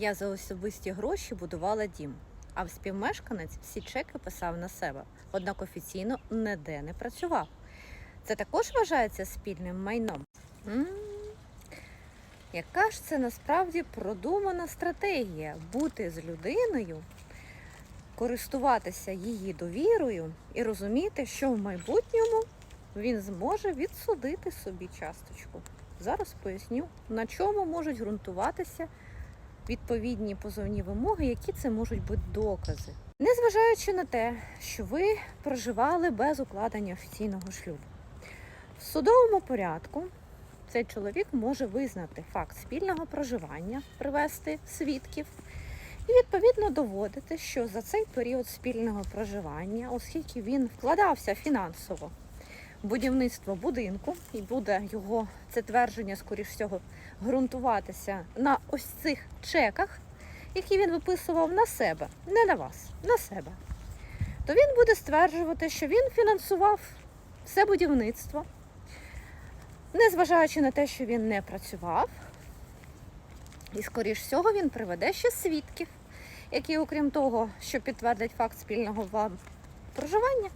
Я за особисті гроші будувала дім, а співмешканець всі чеки писав на себе, однак офіційно ніде не працював. Це також вважається спільним майном. м Яка ж це насправді продумана стратегія бути з людиною, користуватися її довірою і розуміти, що в майбутньому він зможе відсудити собі часточку. Зараз поясню, на чому можуть ґрунтуватися відповідні позовні вимоги, які це можуть бути докази. Незважаючи на те, що ви проживали без укладення офіційного шлюбу. В судовому порядку цей чоловік може визнати факт спільного проживання, привести свідків і відповідно доводити, що за цей період спільного проживання, оскільки він вкладався фінансово будівництво будинку, і буде його це твердження, скоріш всього, ґрунтуватися на ось цих чеках, які він виписував на себе, не на вас, на себе, то він буде стверджувати, що він фінансував все будівництво, незважаючи на те, що він не працював. І, скоріш всього, він приведе ще свідків, які, окрім того, що підтвердять факт спільного вам проживання,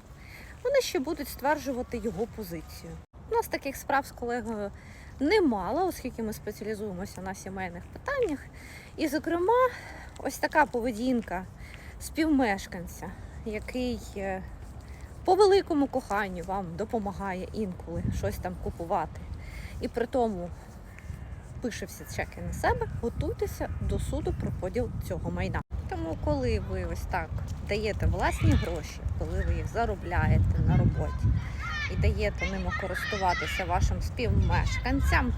вони ще будуть стверджувати його позицію. У нас таких справ з колегою немало, оскільки ми спеціалізуємося на сімейних питаннях. І, зокрема, ось така поведінка співмешканця, який е, по великому коханню вам допомагає інколи щось там купувати. І при тому пише всі чеки на себе, готуйтеся до суду про поділ цього майна. Тому, коли ви ось так даєте власні гроші, коли ви їх заробляєте на роботі і даєте ними користуватися вашим співмешканцям,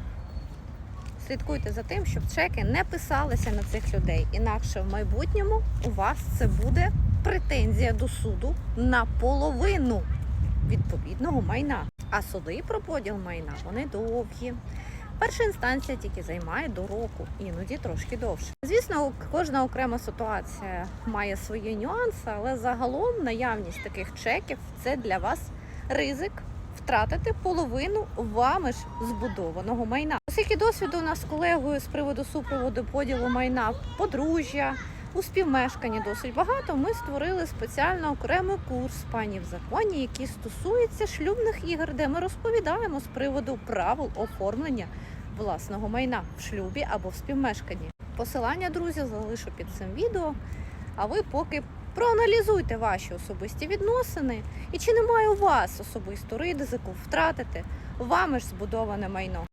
слідкуйте за тим, щоб чеки не писалися на цих людей. Інакше в майбутньому у вас це буде претензія до суду на половину відповідного майна. А суди про поділ майна вони довгі. Перша інстанція тільки займає до року, іноді трошки довше. Звісно, кожна окрема ситуація має свої нюанси, але загалом наявність таких чеків це для вас ризик втратити половину вами ж збудованого майна. Оскільки досвіду у нас з колегою з приводу супроводу поділу майна подружжя у співмешканні досить багато. Ми створили спеціально окремий курс пані в законі, який стосується шлюбних ігор, де ми розповідаємо з приводу правил оформлення власного майна в шлюбі або в співмешканні. Посилання, друзі, залишу під цим відео. А ви поки проаналізуйте ваші особисті відносини і чи немає у вас особисту ризику втратити вами ж збудоване майно.